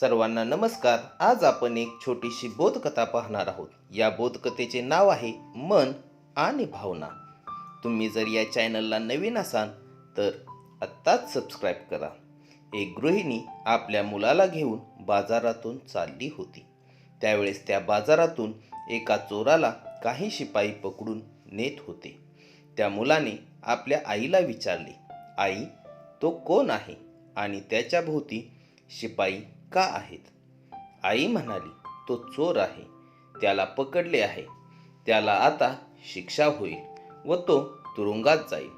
सर्वांना नमस्कार. आज आपण एक छोटीशी बोधकथा पाहणार आहोत. या बोधकथेचे नाव आहे मन आणि भावना. तुम्ही जर या चॅनलला नवीन असाल तर आत्ताच सबस्क्राईब करा. एक गृहिणी आपल्या मुलाला घेऊन बाजारातून चालली होती. त्यावेळेस त्या बाजारातून एका चोराला काही शिपाई पकडून नेत होते. त्या मुलाने आपल्या आईला विचारले आई तो कोण आहे? आणि त्याच्या भोवती शिपाई का आहेत? आई म्हणाली तो चोर आहे त्याला पकडले आहे त्याला आता शिक्षा होईल व तो तुरुंगात जाईल.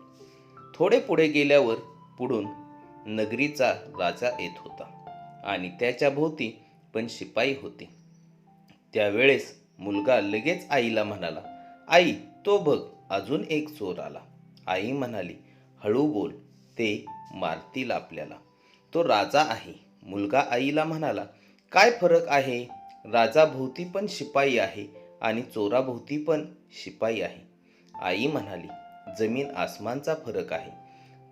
थोडे पुढे गेल्यावर पुढून नगरीचा राजा येत होता आणि त्याच्या भोवती पण शिपाई होते. त्यावेळेस मुलगा लगेच आईला म्हणाला आई तो बघ अजून एक चोर आला. आई म्हणाली हळू बोल ते मारतील आपल्याला. तो राजा आहे. मुलगा आईला म्हणाला काय फरक आहे? राजाभोवती पण शिपाई आहे आणि चोराभोवती पण शिपाई आहे. आई म्हणाली जमीन आसमानचा फरक आहे.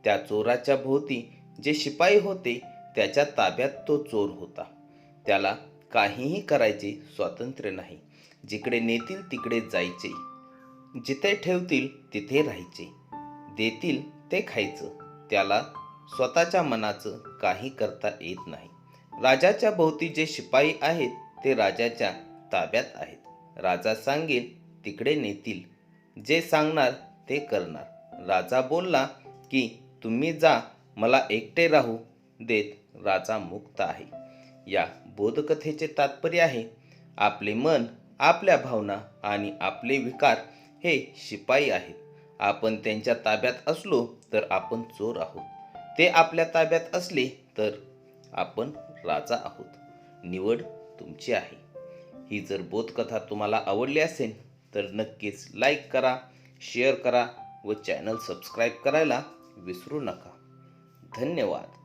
त्या चोराच्या भोवती जे शिपाई होते त्याच्या ताब्यात तो चोर होता. त्याला काहीही करायचे स्वातंत्र्य नाही. जिकडे नेतील तिकडे जायचे. जिथे ठेवतील तिथे राहायचे. देतील ते खायचं. त्याला स्वतःच्या मनाचं काही करता येत नाही. राजाच्या भोवती जे शिपाई आहेत ते राजाच्या ताब्यात आहेत. राजा सांगेल तिकडे नेतील. जे सांगणार ते करणार. राजा बोलला की तुम्ही जा मला एकटे राहू देत राजा मुक्त आहे. या बोधकथेचे तात्पर्य आहे आपले मन आपल्या भावना आणि आपले विकार हे शिपाई आहेत. आपण त्यांच्या ताब्यात असलो तर आपण चोर आहोत. ते आपल्या ताब्यात असले तर आपण राजा आहोत. निवड तुमची आहे. ही जर बोधकथा तुम्हाला आवडली असेल तर नक्कीच लाईक करा शेअर करा व चॅनल सबस्क्राईब करायला विसरू नका. धन्यवाद.